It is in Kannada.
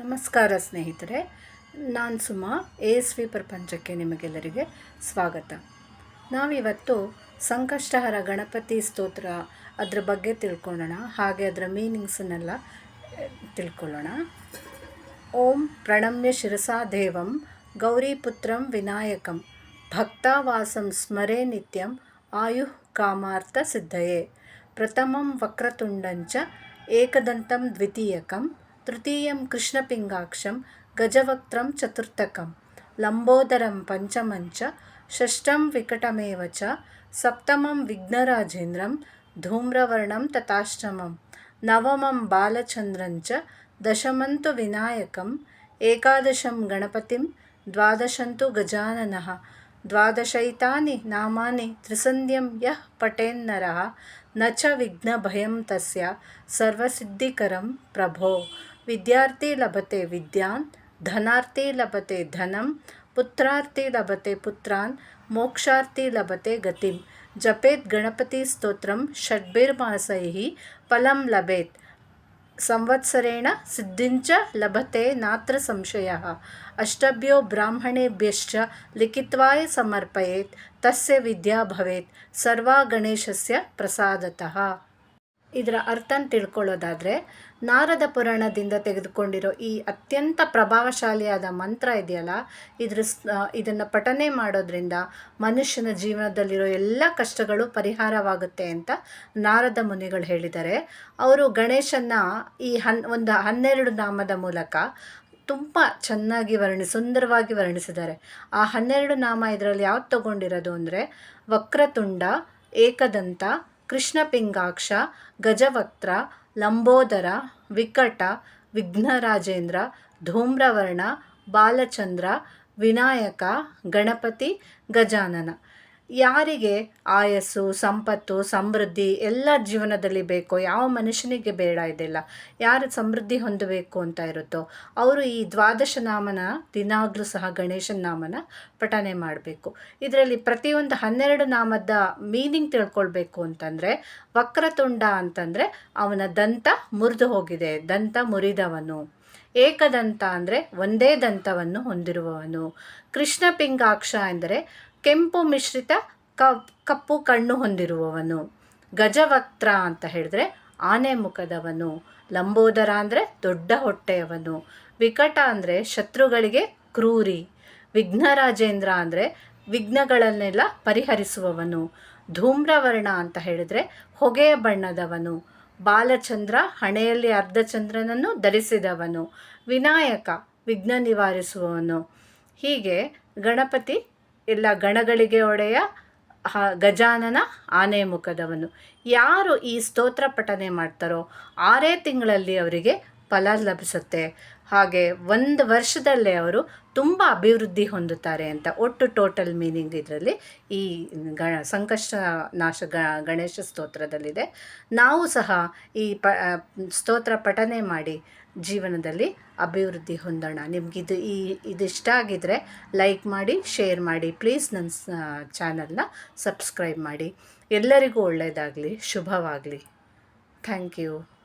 ನಮಸ್ಕಾರ ಸ್ನೇಹಿತರೆ, ನಾನು ಸುಮಾ, ಎ ಎಸ್ ವಿ ಪ್ರಪಂಚಕ್ಕೆ ನಿಮಗೆಲ್ಲರಿಗೆ ಸ್ವಾಗತ. ನಾವಿವತ್ತು ಸಂಕಷ್ಟಹರ ಗಣಪತಿ ಸ್ತೋತ್ರ ಅದರ ಬಗ್ಗೆ ತಿಳ್ಕೊಳ್ಳೋಣ, ಹಾಗೆ ಅದರ ಮೀನಿಂಗ್ಸನ್ನೆಲ್ಲ ತಿಳ್ಕೊಳ್ಳೋಣ. ಓಂ ಪ್ರಣಮ್ಯ ಶಿರಸಾ ದೇವಂ ಗೌರಿಪುತ್ರಂ ವಿನಾಯಕಂ ಭಕ್ತಾವಾಸಂ ಸ್ಮರೇ ನಿತ್ಯಂ, ಆಯುಃ ಕಾಮಾರ್ಥ ಸಿದ್ಧಯೇ, ಪ್ರಥಮಂ ವಕ್ರತುಂಡಂಚ ಏಕದಂತಂ ದ್ವಿತೀಯಕಂ तृतीयं कृष्णपिङ्गाक्षं, गजवक्त्रं चतुर्थकं, लम्बोदरं पञ्चमं षष्ठं विकटमेव च, सप्तमं विघ्नराजेन्द्रं, धूम्रवर्णं तथाष्टमं, नवमं बालचन्द्रं दशमं तु विनायकम्, एकादशं गणपतिं, द्वादशं तु गजाननः द्वादशैतानि नामानि त्रिसन्ध्यं यः पटेन्नरः न च विघ्नभयं तस्य सर्वसिद्धिकरं प्रभो। विद्यार्थी लभते विद्यान्, धनार्थी लभते धनं, पुत्रार्थी लभते पुत्रान्, मोक्षार्थी लभते गतिं जपेत् गणपतिस्तोत्रं षड्भिर्मासैः फलं लभेत्। संवत्सरेण सिद्धिञ्च लभते नात्र संशयः। अष्टभ्यो ब्राह्मणेभ्यश्च लिखित्वाय समर्पयेत् तस्य विद्या भवेत् सर्वा गणेशस्य प्रसादतः। ಇದರ ಅರ್ಥನ ತಿಳ್ಕೊಳ್ಳೋದಾದರೆ, ನಾರದ ಪುರಾಣದಿಂದ ತೆಗೆದುಕೊಂಡಿರೋ ಈ ಅತ್ಯಂತ ಪ್ರಭಾವಶಾಲಿಯಾದ ಮಂತ್ರ ಇದೆಯಲ್ಲ, ಇದ್ರ ಇದನ್ನು ಪಠನೆ ಮಾಡೋದ್ರಿಂದ ಮನುಷ್ಯನ ಜೀವನದಲ್ಲಿರೋ ಎಲ್ಲ ಕಷ್ಟಗಳು ಪರಿಹಾರವಾಗುತ್ತೆ ಅಂತ ನಾರದ ಮುನಿಗಳು ಹೇಳಿದ್ದಾರೆ. ಅವರು ಗಣೇಶನ ಈ ಹನ್, ಒಂದು ಹನ್ನೆರಡು ನಾಮದ ಮೂಲಕ ತುಂಬ ಚೆನ್ನಾಗಿ ವರ್ಣಿ ಸುಂದರವಾಗಿ ವರ್ಣಿಸಿದ್ದಾರೆ. ಆ ಹನ್ನೆರಡು ನಾಮ ಇದರಲ್ಲಿ ಯಾವ್ದು ತಗೊಂಡಿರೋದು ಅಂದರೆ, ವಕ್ರತುಂಡ, ಏಕದಂತ ಕೃಷ್ಣಪಿಂಗಾಕ್ಷ ಗಜವಕ್ತ್ರ ಲಂಬೋದರ ವಿಕಟ ವಿಘ್ನರಾಜೇಂದ್ರ ಧೂಮ್ರವರ್ಣ ಬಾಲಚಂದ್ರ ವಿನಾಯಕ ಗಣಪತಿ ಗಜಾನನ. ಯಾರಿಗೆ ಆಯಸ್ಸು, ಸಂಪತ್ತು, ಸಮೃದ್ಧಿ ಎಲ್ಲ ಜೀವನದಲ್ಲಿ ಬೇಕೋ, ಯಾವ ಮನುಷ್ಯನಿಗೆ ಬೇಡ ಇದೆಲ್ಲ, ಯಾರು ಸಮೃದ್ಧಿ ಹೊಂದಬೇಕು ಅಂತ ಇರುತ್ತೋ, ಅವರು ಈ ದ್ವಾದಶ ನಾಮನ, ದಿನಾಗಲೂ ಸಹ ಗಣೇಶನ ನಾಮನ ಪಠನೆ ಮಾಡಬೇಕು. ಇದರಲ್ಲಿ ಪ್ರತಿಯೊಂದು ಹನ್ನೆರಡು ನಾಮದ ಮೀನಿಂಗ್ ತಿಳ್ಕೊಳ್ಬೇಕು ಅಂತಂದರೆ, ವಕ್ರತುಂಡ ಅಂತಂದರೆ ಅವನ ದಂತ ಮುರಿದು ಹೋಗಿದೆ, ದಂತ ಮುರಿದವನು. ಏಕದಂತ ಅಂದರೆ ಒಂದೇ ದಂತವನ್ನು ಹೊಂದಿರುವವನು. ಕೃಷ್ಣ ಪಿಂಗಾಕ್ಷ ಎಂದರೆ ಕೆಂಪು ಮಿಶ್ರಿತ ಕಪ್ಪು ಕಣ್ಣು ಹೊಂದಿರುವವನು. ಗಜವಕ್ತ್ರ ಅಂತ ಹೇಳಿದ್ರೆ ಆನೆ ಮುಖದವನು. ಲಂಬೋದರ ಅಂದರೆ ದೊಡ್ಡ ಹೊಟ್ಟೆಯವನು. ವಿಕಟ ಅಂದರೆ ಶತ್ರುಗಳಿಗೆ ಕ್ರೂರಿ. ವಿಘ್ನರಾಜೇಂದ್ರ ಅಂದರೆ ವಿಘ್ನಗಳನ್ನೆಲ್ಲ ಪರಿಹರಿಸುವವನು. ಧೂಮ್ರವರ್ಣ ಅಂತ ಹೇಳಿದರೆ ಹೊಗೆಯ ಬಣ್ಣದವನು. ಬಾಲಚಂದ್ರ ಹಣೆಯಲ್ಲಿ ಅರ್ಧಚಂದ್ರನನ್ನು ಧರಿಸಿದವನು. ವಿನಾಯಕ ವಿಘ್ನ ನಿವಾರಿಸುವವನು. ಹೀಗೆ ಗಣಪತಿ ಎಲ್ಲ ಗಣಗಳಿಗೆ ಒಡೆಯ ಗಜಾನನ ಆನೆ ಮುಖದವನು. ಯಾರು ಈ ಸ್ತೋತ್ರ ಪಠನೆ ಮಾಡ್ತಾರೋ ಆರೇ ತಿಂಗಳಲ್ಲಿ ಅವರಿಗೆ ಫಲ ಲಭಿಸುತ್ತೆ. ಹಾಗೆ ಒಂದು ವರ್ಷದಲ್ಲೇ ಅವರು ತುಂಬ ಅಭಿವೃದ್ಧಿ ಹೊಂದುತ್ತಾರೆ ಅಂತ ಒಟ್ಟು ಟೋಟಲ್ ಮೀನಿಂಗ್ ಇದರಲ್ಲಿ ಈ ಗ, ಸಂಕಷ್ಟ ನಾಶ ಗಣೇಶ ಸ್ತೋತ್ರದಲ್ಲಿದೆ. ನಾವು ಸಹ ಈ ಪ ಸ್ತೋತ್ರ ಪಠನೆ ಮಾಡಿ ಜೀವನದಲ್ಲಿ ಅಭಿವೃದ್ಧಿ ಹೊಂದೋಣ. ನಿಮಗಿದು ಈ, ಇದಿಷ್ಟ ಆಗಿದರೆ ಲೈಕ್ ಮಾಡಿ ಶೇರ್ ಮಾಡಿ. ಪ್ಲೀಸ್ ನನ್ನ ಚಾನಲ್ನ ಸಬ್ಸ್ಕ್ರೈಬ್ ಮಾಡಿ. ಎಲ್ಲರಿಗೂ ಒಳ್ಳೆಯದಾಗಲಿ ಶುಭವಾಗಲಿ. Thank you